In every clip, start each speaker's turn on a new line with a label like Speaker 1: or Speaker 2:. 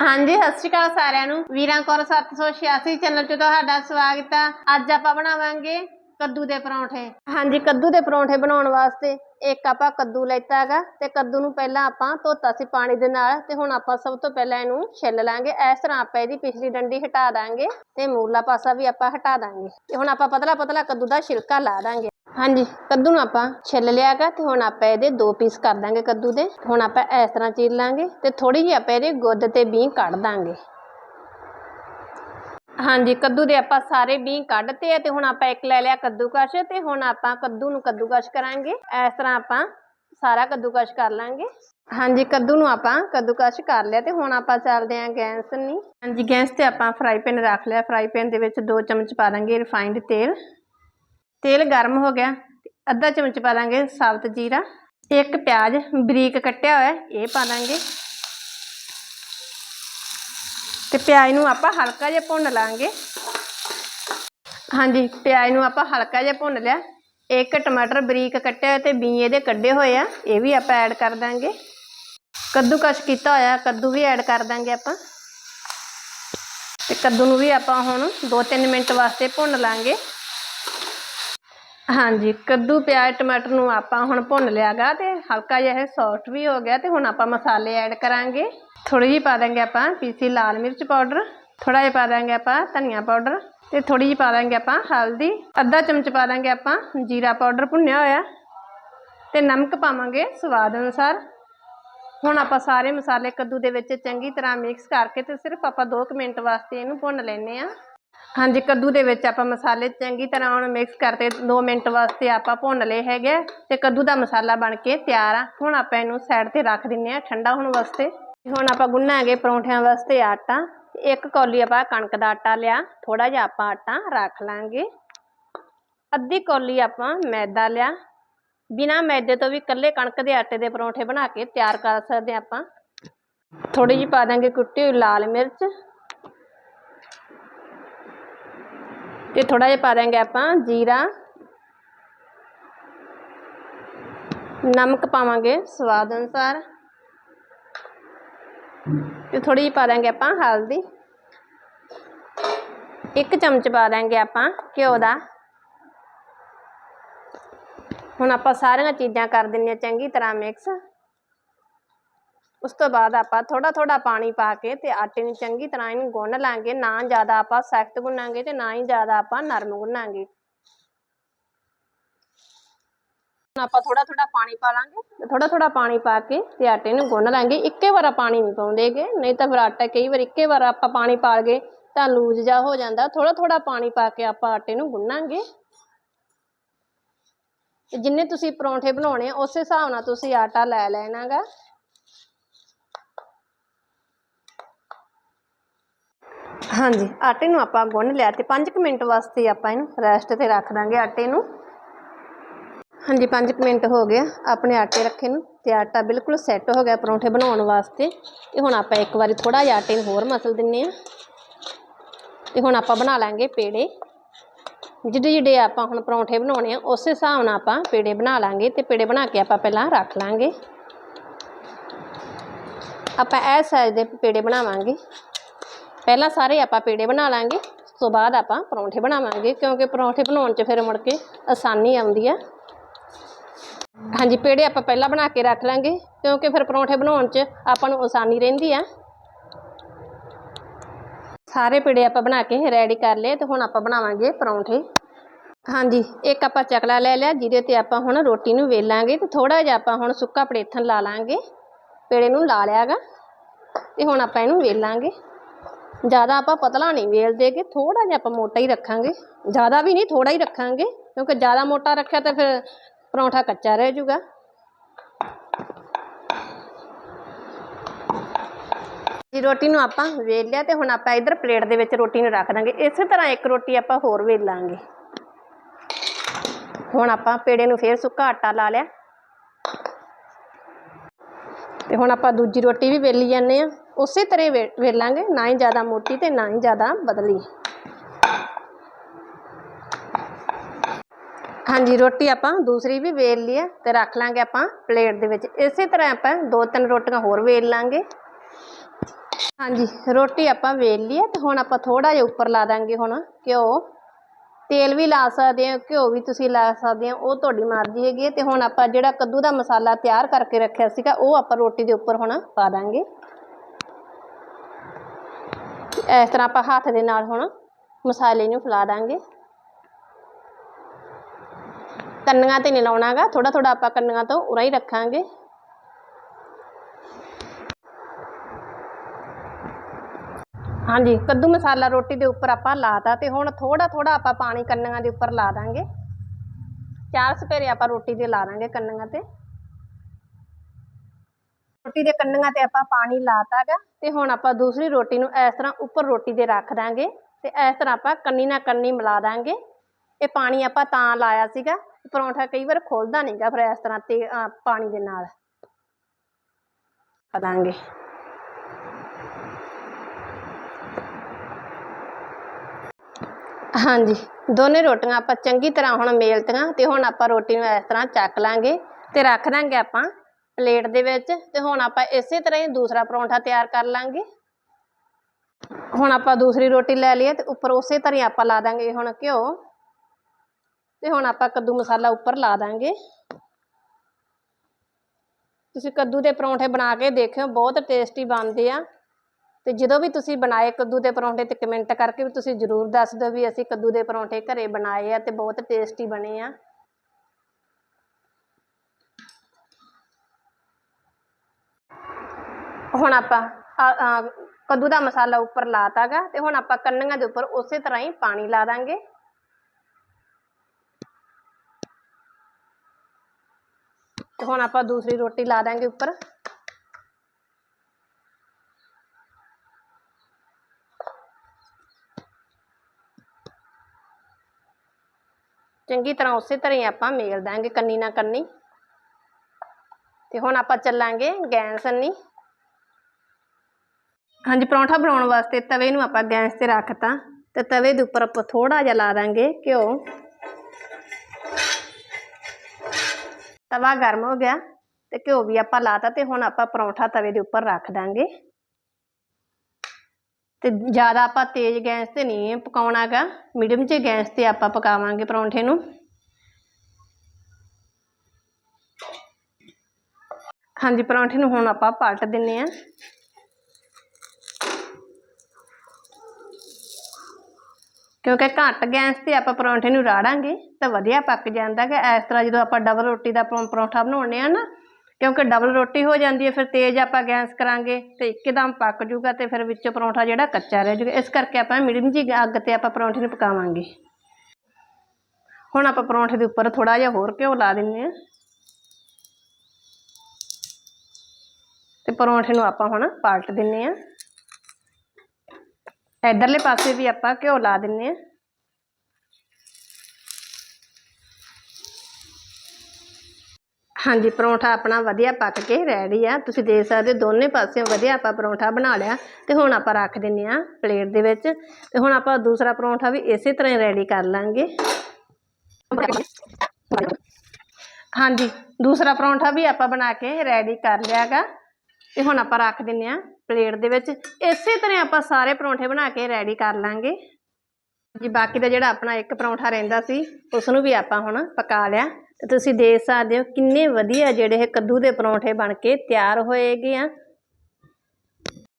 Speaker 1: ਹਾਂਜੀ, ਸਤਿ ਸ਼੍ਰੀ ਅਕਾਲ ਸਾਰਿਆਂ ਨੂੰ। ਵੀਰਾਂ ਕੌਰ 786 ਚੈਨਲ ਚ ਤੁਹਾਡਾ ਸਵਾਗਤ ਆ। ਅੱਜ ਆਪਾਂ ਬਣਾਵਾਂਗੇ ਕੱਦੂ ਦੇ ਪਰੌਂਠੇ। ਹਾਂਜੀ, ਕੱਦੂ ਦੇ ਪਰੌਂਠੇ ਬਣਾਉਣ ਵਾਸਤੇ ਇੱਕ ਆਪਾਂ ਕੱਦੂ ਲੈਤਾ ਹੈਗਾ ਤੇ ਕੱਦੂ ਨੂੰ ਪਹਿਲਾਂ ਆਪਾਂ ਧੋਤਾ ਸੀ ਪਾਣੀ ਦੇ ਨਾਲ ਤੇ ਹੁਣ ਆਪਾਂ ਸਭ ਤੋਂ ਪਹਿਲਾਂ ਇਹਨੂੰ ਛਿੱਲ ਲਾਂਗੇ। ਇਸ ਤਰ੍ਹਾਂ ਆਪਾਂ ਇਹਦੀ ਪਿਛਲੀ ਡੰਡੀ ਹਟਾ ਦਾਂਗੇ ਤੇ ਮੂਰਲਾ ਪਾਸਾ ਵੀ ਆਪਾਂ ਹਟਾ ਦਾਂਗੇ। ਤੇ ਹੁਣ ਆਪਾਂ ਪਤਲਾ ਪਤਲਾ ਕੱਦੂ ਦਾ ਛਿਲਕਾ ਲਾ ਦਾਂਗੇ। ਹਾਂਜੀ, ਕੱਦੂ ਨੂੰ ਆਪਾਂ ਛਿੱਲ ਲਿਆਗਾ ਤੇ ਹੁਣ ਆਪਾਂ ਇਹਦੇ ਦੋ ਪੀਸ ਕਰ ਦਾਂਗੇ ਕੱਦੂ ਦੇ। ਹੁਣ ਆਪਾਂ ਇਸ ਤਰ੍ਹਾਂ ਚੀਰ ਲਾਂਗੇ ਤੇ ਥੋੜੀ ਜਿਹੀ ਆਪਾਂ ਇਹਦੇ ਗੁੱਦ ਤੇ ਬੀਂ ਕੱਢ ਦਾਂਗੇ। ਹਾਂਜੀ, ਕੱਦੂ ਦੇ ਆਪਾਂ ਸਾਰੇ ਬੀਂ ਕੱਢਤੇ ਆ ਤੇ ਹੁਣ ਆਪਾਂ ਇੱਕ ਲੈ ਲਿਆ ਕੱਦੂਕਸ਼ ਤੇ ਹੁਣ ਆਪਾਂ ਕੱਦੂ ਨੂੰ ਕੱਦੂਕਸ਼ ਕਰਾਂਗੇ। ਇਸ ਤਰ੍ਹਾਂ ਆਪਾਂ ਸਾਰਾ ਕੱਦੂਕਸ਼ ਕਰ ਲਾਂਗੇ। ਹਾਂਜੀ, ਕੱਦੂ ਨੂੰ ਆਪਾਂ ਕੱਦੂਕਸ਼ ਕਰ ਲਿਆ ਤੇ ਹੁਣ ਆਪਾਂ ਚੱਲਦੇ ਆਂ ਗੈਸ ਨਹੀਂ ਹਾਂਜੀ, ਗੈਸ ਤੇ ਆਪਾਂ ਫਰਾਈ ਪੈਨ ਰੱਖ ਲਿਆ। ਫਰਾਈ ਪੈਨ ਦੇ ਵਿੱਚ 2 ਚਮਚ ਪਾ ਦਾਂਗੇ ਰਿਫਾਈਨਡ ਤੇਲ। ਤੇਲ ਗਰਮ ਹੋ ਗਿਆ, ਅੱਧਾ ਚਮਚ ਪਾ ਦਾਂਗੇ ਸਾਬਤ ਜੀਰਾ, ਇੱਕ ਪਿਆਜ਼, ਬਰੀਕ ਕੱਟਿਆ ਹੋਇਆ, ਇਹ ਪਾ ਦਾਂਗੇ। ਤੇ ਪਿਆਜ਼ ਨੂੰ ਆਪਾਂ ਹਲਕਾ ਜਿਹਾ ਭੁੰਨ ਲਾਂਗੇ। ਹਾਂਜੀ, ਪਿਆਜ਼ ਨੂੰ ਆਪਾਂ ਹਲਕਾ ਜਿਹਾ ਭੁੰਨ ਲਿਆ। ਇੱਕ ਟਮਾਟਰ ਬਰੀਕ ਕੱਟਿਆ ਹੋਇਆ ਤੇ ਬੀ ਇਹਦੇ ਕੱਢੇ ਹੋਏ ਆ, ਇਹ ਵੀ ਆਪਾਂ ਐਡ ਕਰ ਦਾਂਗੇ। ਕੱਦੂ ਕਸ਼ ਕੀਤਾ ਹੋਇਆ, ਕੱਦੂ ਵੀ ਐਡ ਕਰ ਦਾਂਗੇ ਆਪਾਂ। ਤੇ ਕੱਦੂ ਨੂੰ ਵੀ ਆਪਾਂ ਹੁਣ 2-3 ਮਿੰਟ ਵਾਸਤੇ ਭੁੰਨ ਲਾਂਗੇ। ਹਾਂਜੀ, ਕੱਦੂ, ਪਿਆਜ਼, ਟਮਾਟਰ ਨੂੰ ਆਪਾਂ ਹੁਣ ਭੁੰਨ ਲਿਆਗਾ ਤੇ ਹਲਕਾ ਜਿਹਾ ਇਹ ਸੌਫਟ ਵੀ ਹੋ ਗਿਆ ਤੇ ਹੁਣ ਆਪਾਂ ਮਸਾਲੇ ਐਡ ਕਰਾਂਗੇ। ਥੋੜੀ ਜਿਹੀ ਪਾ ਦਾਂਗੇ ਆਪਾਂ ਪੀਸੀ ਲਾਲ ਮਿਰਚ ਪਾਊਡਰ ਥੋੜਾ ਜਿਹਾ ਪਾ ਦਾਂਗੇ ਆਪਾਂ ਧਨੀਆ ਪਾਊਡਰ ਤੇ ਥੋੜੀ ਜਿਹੀ ਪਾ ਦਾਂਗੇ ਆਪਾਂ ਹਲਦੀ, ਅੱਧਾ ਚਮਚ ਪਾ ਦਾਂਗੇ ਆਪਾਂ ਜੀਰਾ ਪਾਊਡਰ ਭੁੰਨਿਆ ਹੋਇਆ ਤੇ ਨਮਕ ਪਾਵਾਂਗੇ ਸਵਾਦ ਅਨੁਸਾਰ। ਹੁਣ ਆਪਾਂ ਸਾਰੇ ਮਸਾਲੇ ਕੱਦੂ ਦੇ ਵਿੱਚ ਚੰਗੀ ਤਰ੍ਹਾਂ ਮਿਕਸ ਕਰਕੇ ਤੇ ਸਿਰਫ ਆਪਾਂ 2 ਮਿੰਟ ਵਾਸਤੇ ਇਹਨੂੰ ਭੁੰਨ ਲੈਨੇ ਆ ਹਾਂਜੀ, ਕੱਦੂ ਦੇ ਵਿੱਚ ਆਪਾਂ ਮਸਾਲੇ ਚੰਗੀ ਤਰ੍ਹਾਂ ਹੁਣ ਮਿਕਸ ਕਰਕੇ 2 ਮਿੰਟ ਵਾਸਤੇ ਆਪਾਂ ਭੁੰਨ ਲਏ ਹੈਗੇ ਤੇ ਕੱਦੂ ਦਾ ਮਸਾਲਾ ਬਣ ਕੇ ਤਿਆਰ ਆ। ਹੁਣ ਆਪਾਂ ਇਹਨੂੰ ਸਾਈਡ ਤੇ ਰੱਖ ਦਿੰਨੇ ਆ ਠੰਡਾ ਹੋਣ ਵਾਸਤੇ। ਹੁਣ ਆਪਾਂ ਗੁੰਨਾਂਗੇ ਪਰੌਂਠਿਆਂ ਵਾਸਤੇ ਆਟਾ। ਇੱਕ ਕੌਲੀ ਆਪਾਂ ਕਣਕ ਦਾ ਆਟਾ ਲਿਆ ਥੋੜਾ ਜਿਹਾ ਆਪਾਂ ਆਟਾ ਰੱਖ ਲਾਂਗੇ। ਅੱਧੀ ਕੌਲੀ ਆਪਾਂ ਮੈਦਾ ਲਿਆ। ਬਿਨਾ ਮੈਦੇ ਤੋਂ ਵੀ ਇਕੱਲੇ ਕਣਕ ਦੇ ਆਟੇ ਦੇ ਪਰੌਂਠੇ ਬਣਾ ਕੇ ਤਿਆਰ ਕਰ ਸਕਦੇ ਆਪਾਂ। ਥੋੜੀ ਜਿਹੀ ਪਾ ਦਾਂਗੇ ਕੁੱਟੀ ਹੋਈ ਲਾਲ ਮਿਰਚ। ਤੇ ਥੋੜਾ ਜਿਹਾ ਪਾ ਦਾਂਗੇ ਆਪਾਂ, ਜੀਰਾ। ਨਮਕ ਪਾਵਾਂਗੇ ਸਵਾਦ ਅਨੁਸਾਰ। ਤੇ ਥੋੜੀ ਜਿਹੀ ਪਾ ਦਾਂਗੇ ਆਪਾਂ ਹਲਦੀ। ਇੱਕ ਚਮਚ ਪਾ ਦਾਂਗੇ ਆਪਾਂ ਘਿਓ ਦਾ। ਹੁਣ ਆਪਾਂ ਸਾਰੀਆਂ ਚੀਜ਼ਾਂ ਕਰ ਦਿੰਨੇ ਚੰਗੀ ਤਰ੍ਹਾਂ ਮਿਕਸ ਉਸ ਤੋਂ ਬਾਅਦ ਆਪਾਂ ਥੋੜਾ ਥੋੜਾ ਪਾਣੀ ਪਾ ਕੇ ਤੇ ਆਟੇ ਨੂੰ ਚੰਗੀ ਤਰ੍ਹਾਂ ਇਹਨੂੰ ਗੁੰਨ ਲਾਂਗੇ। ਨਾ ਜ਼ਿਆਦਾ ਆਪਾਂ ਸਖਤ ਗੁੰਨਾਂਗੇ ਤੇ ਨਾ ਹੀ ਜ਼ਿਆਦਾ ਆਪਾਂ ਨਰਮ ਗੁੰਨਾਂਗੇ। ਹੁਣ ਆਪਾਂ ਥੋੜਾ ਥੋੜਾ ਪਾਣੀ ਪਾ ਲਾਂਗੇ ਥੋੜਾ ਥੋੜਾ ਪਾਣੀ ਪਾ ਕੇ ਤੇ ਆਟੇ ਨੂੰ ਗੁੰਨ ਲਾਂਗੇ। ਇੱਕੇ ਵਾਰ ਪਾਣੀ ਨਹੀਂ ਪਾਉਂਦੇਗੇ ਨਹੀਂ ਤਾਂ ਫਿਰ ਆਟਾ ਕਈ ਵਾਰ ਇੱਕੇ ਵਾਰ ਆਪਾਂ ਪਾਣੀ ਪਾ ਗਏ ਤਾਂ ਲੂਜ ਜਾ ਹੋ ਜਾਂਦਾ। ਥੋੜਾ ਥੋੜਾ ਪਾਣੀ ਪਾ ਕੇ ਆਪਾਂ ਆਟੇ ਨੂੰ ਗੁੰਨਾਂਗੇ। ਤੇ ਜਿੰਨੇ ਤੁਸੀਂ ਪਰੌਂਠੇ ਬਣਾਉਣੇ, ਉਸੇ ਹਿਸਾਬ ਨਾਲ ਤੁਸੀਂ ਆਟਾ ਲੈ ਲੈਣਾਗਾ। ਹਾਂਜੀ, ਆਟੇ ਨੂੰ ਆਪਾਂ ਗੁੰਨ ਲਿਆ ਤੇ 5 ਮਿੰਟ ਵਾਸਤੇ ਆਪਾਂ ਇਹਨੂੰ ਰੈਸਟ ਤੇ ਰੱਖ ਦਾਂਗੇ ਆਟੇ ਨੂੰ। ਹਾਂਜੀ 5 ਮਿੰਟ ਹੋ ਗਏ ਆਪਣੇ ਆਟੇ ਰੱਖੇ ਨੂੰ ਤੇ ਆਟਾ ਬਿਲਕੁਲ ਸੈੱਟ ਹੋ ਗਿਆ ਪਰੌਂਠੇ ਬਣਾਉਣ ਵਾਸਤੇ। ਤੇ ਹੁਣ ਆਪਾਂ ਇੱਕ ਵਾਰੀ ਥੋੜਾ ਜਿਹਾ ਆਟੇ ਨੂੰ ਹੋਰ ਮਸਲ ਦਿੰਨੇ ਆ। ਤੇ ਹੁਣ ਆਪਾਂ ਬਣਾ ਲਾਂਗੇ ਪੇੜੇ। ਜਿਹੜੇ ਜਿਹੜੇ ਆਪਾਂ ਹੁਣ ਪਰੌਂਠੇ ਬਣਾਉਣੇ ਆ, ਉਸੇ ਹਿਸਾਬ ਨਾਲ ਆਪਾਂ ਪੇੜੇ ਬਣਾ ਲਾਂਗੇ ਤੇ ਪੇੜੇ ਬਣਾ ਕੇ ਆਪਾਂ ਪਹਿਲਾਂ ਰੱਖ ਲਾਂਗੇ। ਆਪਾਂ ਇਹ ਸਾਈਜ਼ ਦੇ ਪੇੜੇ ਬਣਾਵਾਂਗੇ। ਪਹਿਲਾਂ ਸਾਰੇ ਆਪਾਂ ਪੇੜੇ ਬਣਾ ਲਾਂਗੇ, ਉਸ ਤੋਂ ਬਾਅਦ ਆਪਾਂ ਪਰੌਂਠੇ ਬਣਾਵਾਂਗੇ, ਕਿਉਂਕਿ ਪਰੌਂਠੇ ਬਣਾਉਣ 'ਚ ਫਿਰ ਮੁੜ ਕੇ ਆਸਾਨੀ ਆਉਂਦੀ ਆ। ਹਾਂਜੀ, ਪੇੜੇ ਆਪਾਂ ਪਹਿਲਾਂ ਬਣਾ ਕੇ ਰੱਖ ਲਾਂਗੇ, ਕਿਉਂਕਿ ਫਿਰ ਪਰੌਂਠੇ ਬਣਾਉਣ 'ਚ ਆਪਾਂ ਨੂੰ ਆਸਾਨੀ ਰਹਿੰਦੀ ਆ। ਸਾਰੇ ਪੇੜੇ ਆਪਾਂ ਬਣਾ ਕੇ ਰੈਡੀ ਕਰ ਲਏ ਤੇ ਹੁਣ ਆਪਾਂ ਬਣਾਵਾਂਗੇ ਪਰੌਂਠੇ। ਹਾਂਜੀ, ਇੱਕ ਆਪਾਂ ਚਕਲਾ ਲੈ ਲਿਆ, ਜਿਹਦੇ ਤੇ ਆਪਾਂ ਹੁਣ ਰੋਟੀ ਨੂੰ ਵੇਲਾਂਗੇ ਤੇ ਥੋੜਾ ਜਿਹਾ ਆਪਾਂ ਹੁਣ ਸੁੱਕਾ ਪਲੇਥਨ ਲਾ ਲਾਂਗੇ। ਪੇੜੇ ਨੂੰ ਲਾ ਲਿਆਗਾ ਤੇ ਹੁਣ ਆਪਾਂ ਇਹਨੂੰ ਵੇਲਾਂਗੇ। ਜ਼ਿਆਦਾ ਆਪਾਂ ਪਤਲਾ ਨਹੀਂ ਵੇਲਦੇ ਕਿ ਥੋੜਾ ਜਿਹਾ ਆਪਾਂ ਮੋਟਾ ਹੀ ਰੱਖਾਂਗੇ। ਜ਼ਿਆਦਾ ਵੀ ਨਹੀਂ ਥੋੜਾ ਹੀ ਰੱਖਾਂਗੇ। ਕਿਉਂਕਿ ਜ਼ਿਆਦਾ ਮੋਟਾ ਰੱਖਿਆ ਤਾਂ ਫਿਰ ਪਰੌਂਠਾ ਕੱਚਾ ਰਹਿ ਜਾਊਗਾ ਜੀ, ਰੋਟੀ ਨੂੰ ਆਪਾਂ ਵੇਲ ਲਿਆ ਤੇ ਹੁਣ ਆਪਾਂ ਇਧਰ ਪਲੇਟ ਦੇ ਵਿੱਚ ਰੋਟੀ ਨੂੰ ਰੱਖ ਦਾਂਗੇ। ਇਸੇ ਤਰ੍ਹਾਂ ਇੱਕ ਰੋਟੀ ਆਪਾਂ ਹੋਰ ਵੇਲ ਲਾਂਗੇ। ਹੁਣ ਆਪਾਂ ਪੇੜੇ ਨੂੰ ਫੇਰ ਸੁੱਕਾ ਆਟਾ ਲਾ ਲਿਆ। ਤੇ ਹੁਣ ਆਪਾਂ ਦੂਜੀ ਰੋਟੀ ਵੀ ਵੇਲੀ ਜਾਂਦੇ ਆ ਉਸੇ ਤਰ੍ਹਾਂ ਵੇ ਵੇਲਾਂਗੇ, ਨਾ ਹੀ ਜ਼ਿਆਦਾ ਮੋਟੀ ਤੇ ਨਾ ਹੀ ਜ਼ਿਆਦਾ ਬਦਲੀ। ਹਾਂਜੀ, ਰੋਟੀ ਆਪਾਂ ਦੂਸਰੀ ਵੀ ਵੇਲ ਲਈ ਹੈ ਤੇ ਰੱਖ ਲਾਂਗੇ ਆਪਾਂ ਪਲੇਟ ਦੇ ਵਿੱਚ। ਇਸੇ ਤਰ੍ਹਾਂ ਆਪਾਂ ਦੋ ਤਿੰਨ ਰੋਟੀਆਂ ਹੋਰ ਵੇਲ ਲਾਂਗੇ। ਹਾਂਜੀ, ਰੋਟੀ ਆਪਾਂ ਵੇਲ ਲਈ ਹੈ ਤੇ ਹੁਣ ਆਪਾਂ ਥੋੜਾ ਜਿਹਾ ਉੱਪਰ ਲਾ ਦਾਂਗੇ ਹੁਣ ਘਿਓ। ਤੇਲ ਵੀ ਲਾ ਸਕਦੇ ਹੋ, ਘਿਓ ਵੀ ਤੁਸੀਂ ਲਾ ਸਕਦੇ ਹੋ, ਉਹ ਤੁਹਾਡੀ ਮਰਜ਼ੀ ਹੈਗੀ ਹੈ। ਤੇ ਹੁਣ ਆਪਾਂ ਜਿਹੜਾ ਕੱਦੂ ਦਾ ਮਸਾਲਾ ਤਿਆਰ ਕਰਕੇ ਰੱਖਿਆ ਸੀਗਾ, ਉਹ ਆਪਾਂ ਰੋਟੀ ਦੇ ਉੱਪਰ ਹੁਣ ਪਾ ਦਾਂਗੇ। ਇਸ ਤਰ੍ਹਾਂ ਆਪਾਂ ਹੱਥ ਦੇ ਨਾਲ ਹੁਣ ਮਸਾਲੇ ਨੂੰ ਫੈਲਾ ਦਾਂਗੇ। ਕੰਨੀਆਂ ਤੇ ਨਹੀਂ ਲਾਉਣਾਗਾ ਥੋੜਾ ਥੋੜਾ ਆਪਾਂ ਕੰਨੀਆਂ ਤੋਂ ਉਰਾ ਹੀ ਰੱਖਾਂਗੇ। ਹਾਂਜੀ, ਕੱਦੂ ਮਸਾਲਾ ਰੋਟੀ ਦੇ ਉੱਪਰ ਆਪਾਂ ਲਾਤਾ ਤੇ ਹੁਣ ਥੋੜਾ ਥੋੜਾ ਆਪਾਂ ਪਾਣੀ ਕੰਨੀਆਂ ਦੇ ਉੱਪਰ ਲਾ ਦਾਂਗੇ। ਚਾਰ ਸਪੇਰੇ ਆਪਾਂ ਰੋਟੀ ਦੇ ਲਾ ਦਾਂਗੇ ਕੰਨੀਆਂ ਤੇ। ਰੋਟੀ ਦੇ ਕੰਨੀਆਂ ਤੇ ਆਪਾਂ ਪਾਣੀ ਲਾਤਾਗਾ ਤੇ ਹੁਣ ਆਪਾਂ ਦੂਸਰੀ ਰੋਟੀ ਨੂੰ ਇਸ ਤਰ੍ਹਾਂ ਉੱਪਰ ਰੋਟੀ ਦੇ ਰੱਖ ਦਾਂਗੇ ਤੇ ਇਸ ਤਰ੍ਹਾਂ ਆਪਾਂ ਕੰਨੀ ਨਾਲ ਕੰਨੀ ਮਿਲਾ ਦਾਂਗੇ। ਇਹ ਪਾਣੀ ਆਪਾਂ ਤਾਂ ਲਾਇਆ ਸੀਗਾ ਪਰੌਂਠਾ ਕਈ ਵਾਰ ਖੁੱਲਦਾ ਨਹੀਂਗਾ ਫਿਰ ਇਸ ਤਰ੍ਹਾਂ ਤੇ ਅਹ, ਪਾਣੀ ਦੇ ਨਾਲ। ਪਾ ਦਾਂਗੇ। ਹਾਂਜੀ ਦੋਨੇ ਰੋਟੀਆਂ ਆਪਾਂ ਚੰਗੀ ਤਰ੍ਹਾਂ ਹੁਣ ਮੇਲਤੀਆਂ ਤੇ ਹੁਣ ਆਪਾਂ ਰੋਟੀ ਨੂੰ ਇਸ ਤਰ੍ਹਾਂ ਚੱਕ ਲਾਂਗੇ ਤੇ ਰੱਖ ਦਾਂਗੇ ਆਪਾਂ। ਪਲੇਟ ਦੇ ਵਿੱਚ ਤੇ ਹੁਣ ਆਪਾਂ ਇਸੇ ਤਰ੍ਹਾਂ ਹੀ ਦੂਸਰਾ ਪਰੌਂਠਾ ਤਿਆਰ ਕਰ ਲਾਂਗੇ। ਹੁਣ ਆਪਾਂ ਦੂਸਰੀ ਰੋਟੀ ਲੈ ਲਈਏ ਤੇ ਉੱਪਰ ਉਸੇ ਤਰ੍ਹਾਂ ਹੀ ਆਪਾਂ ਲਾ ਦਾਂਗੇ ਹੁਣ ਘਿਓ। ਤੇ ਹੁਣ ਆਪਾਂ ਕੱਦੂ ਮਸਾਲਾ ਉੱਪਰ ਲਾ ਦਾਂਗੇ। ਤੁਸੀਂ ਕੱਦੂ ਦੇ ਪਰੌਂਠੇ ਬਣਾ ਕੇ ਦੇਖਿਓ, ਬਹੁਤ ਟੇਸਟੀ ਬਣਦੇ ਆ। ਤੇ ਜਦੋਂ ਵੀ ਤੁਸੀਂ ਬਣਾਏ ਕੱਦੂ ਦੇ ਪਰੌਂਠੇ ਤੇ ਕਮੈਂਟ ਕਰਕੇ ਵੀ ਤੁਸੀਂ ਜ਼ਰੂਰ ਦੱਸ ਦਿਓ ਵੀ ਅਸੀਂ ਕੱਦੂ ਦੇ ਪਰੌਂਠੇ ਘਰੇ ਬਣਾਏ ਆ ਤੇ ਬਹੁਤ ਟੇਸਟੀ ਬਣੇ ਆ। ਹੁਣ ਆਪਾਂ ਆ- ਆ ਕੱਦੂ ਦਾ ਮਸਾਲਾ ਉੱਪਰ ਲਾਤਾਗਾ ਤੇ ਹੁਣ ਆਪਾਂ ਕੰਨੀਆਂ ਦੇ ਉੱਪਰ ਉਸੇ ਤਰ੍ਹਾਂ ਹੀ ਪਾਣੀ ਲਾ ਦਾਂਗੇ। ਤੇ ਹੁਣ ਆਪਾਂ ਦੂਸਰੀ ਰੋਟੀ ਲਾ ਦਾਂਗੇ ਉੱਪਰ। ਚੰਗੀ ਤਰ੍ਹਾਂ ਉਸੇ ਤਰ੍ਹਾਂ ਹੀ ਆਪਾਂ ਮੇਲ ਦਾਂਗੇ ਕੰਨੀ ਨਾਲ ਕੰਨੀ। ਤੇ ਹੁਣ ਆਪਾਂ ਚੱਲਾਂਗੇ ਗੈਸ ਅੰਨੀ। ਹਾਂਜੀ, ਪਰੌਂਠਾ ਬਣਾਉਣ ਵਾਸਤੇ ਤਵੇ ਨੂੰ ਆਪਾਂ ਗੈਸ ਤੇ ਰੱਖਤਾ। ਤੇ ਤਵੇ ਦੇ ਉੱਪਰ ਆਪਾਂ ਥੋੜਾ ਜਿਹਾ ਲਾ ਦਾਂਗੇ ਘਿਓ। ਤਵਾ ਗਰਮ ਹੋ ਗਿਆ ਤੇ ਘਿਓ ਵੀ ਆਪਾਂ ਲਾਤਾ ਤੇ ਹੁਣ ਆਪਾਂ ਪਰੌਂਠਾ ਤਵੇ ਦੇ ਉੱਪਰ ਰੱਖ ਦਾਂਗੇ। ਤੇ ਜ਼ਿਆਦਾ ਆਪਾਂ ਤੇਜ਼ ਗੈਸ ਤੇ ਨਹੀਂ ਪਕਾਉਣਾਗਾ, ਮੀਡੀਅਮ 'ਚ ਗੈਸ ਤੇ ਆਪਾਂ ਪਕਾਵਾਂਗੇ ਪਰੌਂਠੇ ਨੂੰ। ਹਾਂਜੀ, ਪਰੌਂਠੇ ਨੂੰ ਹੁਣ ਆਪਾਂ ਪਲਟ ਦਿੰਨੇ ਆ। ਕਿਉਂਕਿ ਘੱਟ ਗੈਸ ਤੇ ਆਪਾਂ ਪਰੌਂਠੇ ਨੂੰ ਰਾੜਾਂਗੇ, ਤਾਂ ਵਧੀਆ ਪੱਕ ਜਾਂਦਾ ਗਾ ਇਸ ਤਰ੍ਹਾਂ ਜਦੋਂ ਆਪਾਂ ਡਬਲ ਰੋਟੀ ਦਾ ਪਰੌਂਠਾ ਬਣਾਉਂਦੇ ਆ ਨਾ, ਕਿਉਂਕਿ ਡਬਲ ਰੋਟੀ ਹੋ ਜਾਂਦੀ ਹੈ, ਫਿਰ ਤੇਜ਼ ਆਪਾਂ ਗੈਸ ਕਰਾਂਗੇ ਤੇ ਇੱਕਦਮ ਪੱਕ ਜੂਗਾ ਤੇ ਫਿਰ ਵਿੱਚੋਂ ਪਰੌਂਠਾ ਜਿਹੜਾ ਕੱਚਾ ਰਹਿ ਜੂਗਾ ਇਸ ਕਰਕੇ ਆਪਾਂ ਮੀਡੀਅਮ ਜੀ ਅੱਗ ਤੇ ਆਪਾਂ ਪਰੌਂਠੇ ਨੂੰ ਪਕਾਵਾਂਗੇ। ਹੁਣ ਆਪਾਂ ਪਰੌਂਠੇ ਦੇ ਉੱਪਰ ਥੋੜਾ ਜਿਹਾ ਹੋਰ ਘਿਓ ਲਾ ਦਿੰਨੇ ਆ ਤੇ ਪਰੌਂਠੇ ਨੂੰ ਆਪਾਂ ਹੁਣ ਪਲਟ ਦਿੰਨੇ ਆ ਇਧਰਲੇ ਪਾਸੇ ਵੀ ਆਪਾਂ ਘਿਓ ਲਾ ਦਿੰਨੇ ਆ ਹਾਂਜੀ, ਪਰੌਂਠਾ ਆਪਣਾ ਵਧੀਆ ਪੱਕ ਕੇ ਰੈਡੀ ਆ। ਤੁਸੀਂ ਦੇਖ ਸਕਦੇ ਹੋ ਦੋਨੇ ਪਾਸਿਓਂ ਵਧੀਆ ਆਪਾਂ ਪਰੌਂਠਾ ਬਣਾ ਲਿਆ ਤੇ ਹੁਣ ਆਪਾਂ ਰੱਖ ਦਿੰਨੇ ਆ ਪਲੇਟ ਦੇ ਵਿੱਚ। ਤੇ ਹੁਣ ਆਪਾਂ ਦੂਸਰਾ ਪਰੌਂਠਾ ਵੀ ਇਸੇ ਤਰ੍ਹਾਂ ਹੀ ਰੈਡੀ ਕਰ ਲਾਂਗੇ। ਹਾਂਜੀ, ਦੂਸਰਾ ਪਰੌਂਠਾ ਵੀ ਆਪਾਂ ਬਣਾ ਕੇ ਰੈਡੀ ਕਰ ਲਿਆਗਾ ਤੇ ਹੁਣ ਆਪਾਂ ਰੱਖ ਦਿੰਨੇ ਆ ਪਲੇਟ ਦੇ ਵਿੱਚ। ਇਸੇ ਤਰ੍ਹਾਂ ਆਪਾਂ ਸਾਰੇ ਪਰੌਂਠੇ ਬਣਾ ਕੇ ਰੈਡੀ ਕਰ ਲਾਂਗੇ। ਜੀ, ਬਾਕੀ ਦਾ ਜਿਹੜਾ ਆਪਣਾ ਇੱਕ ਪਰੌਂਠਾ ਰਹਿੰਦਾ ਸੀ ਉਸ ਨੂੰ ਵੀ ਆਪਾਂ ਹੁਣ ਪਕਾ ਲਿਆ। ਤੇ ਤੁਸੀਂ ਦੇਖ ਸਕਦੇ ਹੋ ਕਿੰਨੇ ਵਧੀਆ ਜਿਹੜੇ ਇਹ ਕੱਦੂ ਦੇ ਪਰੌਂਠੇ ਬਣ ਕੇ ਤਿਆਰ ਹੋਏਗੇ ਆ।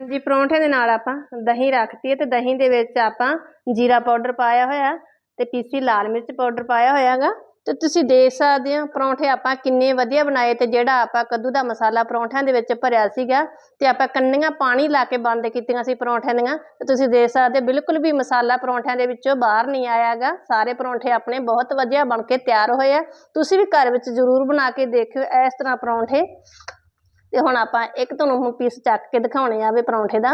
Speaker 1: ਜੀ, ਪਰੌਂਠੇ ਦੇ ਨਾਲ ਆਪਾਂ ਦਹੀਂ ਰੱਖਤੀ ਹੈ ਤੇ ਦਹੀਂ ਦੇ ਵਿੱਚ ਆਪਾਂ ਜੀਰਾ ਪਾਊਡਰ ਪਾਇਆ ਹੋਇਆ ਤੇ ਪੀਸੀ ਲਾਲ ਮਿਰਚ ਪਾਊਡਰ ਪਾਇਆ ਹੋਇਆਗਾ। ਤੇ ਤੁਸੀਂ ਦੇਖ ਸਕਦੇ ਹੋ ਪਰੌਂਠੇ ਆਪਾਂ ਕਿੰਨੇ ਵਧੀਆ ਬਣਾਏ ਤੇ ਜਿਹੜਾ ਆਪਾਂ ਕੱਦੂ ਦਾ ਮਸਾਲਾ ਪਰੌਂਠਿਆਂ ਦੇ ਵਿੱਚ ਭਰਿਆ ਸੀਗਾ ਤੇ ਆਪਾਂ ਕੰਨੀਆਂ ਪਾਣੀ ਲਾ ਕੇ ਬੰਦ ਕੀਤੀਆਂ ਸੀ ਪਰੌਂਠਿਆਂ ਦੀਆਂ, ਤੇ ਤੁਸੀਂ ਦੇਖ ਸਕਦੇ ਬਿਲਕੁਲ ਵੀ ਮਸਾਲਾ ਪਰੌਂਠਿਆਂ ਦੇ ਵਿੱਚੋਂ ਬਾਹਰ ਨਹੀਂ ਆਇਆਗਾ। ਸਾਰੇ ਪਰੌਂਠੇ ਆਪਣੇ ਬਹੁਤ ਵਧੀਆ ਬਣ ਕੇ ਤਿਆਰ ਹੋਏ ਆ। ਤੁਸੀਂ ਵੀ ਘਰ ਵਿੱਚ ਜ਼ਰੂਰ ਬਣਾ ਕੇ ਦੇਖਿਓ ਇਸ ਤਰ੍ਹਾਂ ਪਰੌਂਠੇ। ਤੇ ਹੁਣ ਆਪਾਂ ਇੱਕ ਤੁਹਾਨੂੰ ਹੁਣ ਪੀਸ ਚੱਕ ਕੇ ਦਿਖਾਉਣੇ ਆ ਵੀ ਪਰੌਂਠੇ ਦਾ।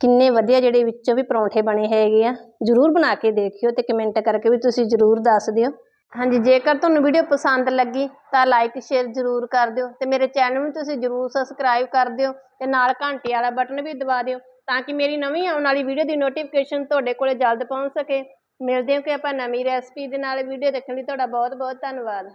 Speaker 1: ਕਿੰਨੇ ਵਧੀਆ ਜਿਹੜੇ ਵਿੱਚੋਂ ਵੀ ਪਰੌਂਠੇ ਬਣੇ ਹੈਗੇ ਆ, ਜਰੂਰ ਬਣਾ ਕੇ ਦੇਖਿਓ ਤੇ ਕਮੈਂਟ ਕਰਕੇ ਵੀ ਤੁਸੀਂ ਜਰੂਰ ਦੱਸ ਦਿਓ। ਹਾਂਜੀ, ਜੇਕਰ ਤੁਹਾਨੂੰ ਵੀਡੀਓ ਪਸੰਦ ਲੱਗੀ ਤਾਂ ਲਾਈਕ ਸ਼ੇਅਰ ਜਰੂਰ ਕਰ ਦਿਓ ਤੇ ਮੇਰੇ ਚੈਨਲ ਨੂੰ ਤੁਸੀਂ ਜਰੂਰ ਸਬਸਕ੍ਰਾਈਬ ਕਰ ਦਿਓ ਤੇ ਨਾਲ ਘੰਟੀ ਵਾਲਾ ਬਟਨ ਵੀ ਦਬਾ ਦਿਓ ਤਾਂ ਕਿ ਮੇਰੀ ਨਵੀਂ ਆਉਣ ਵਾਲੀ ਵੀਡੀਓ ਦੀ ਨੋਟੀਫਿਕੇਸ਼ਨ ਤੁਹਾਡੇ ਕੋਲੇ ਜਲਦ ਪਹੁੰਚ ਸਕੇ। ਮਿਲਦੇ ਹਾਂ ਕਿ ਆਪਾਂ ਨਵੀਂ ਰੈਸਪੀ ਦੇ ਨਾਲ ਵੀਡੀਓ ਦੇਖਣ ਲਈ। ਤੁਹਾਡਾ ਬਹੁਤ ਬਹੁਤ ਧੰਨਵਾਦ।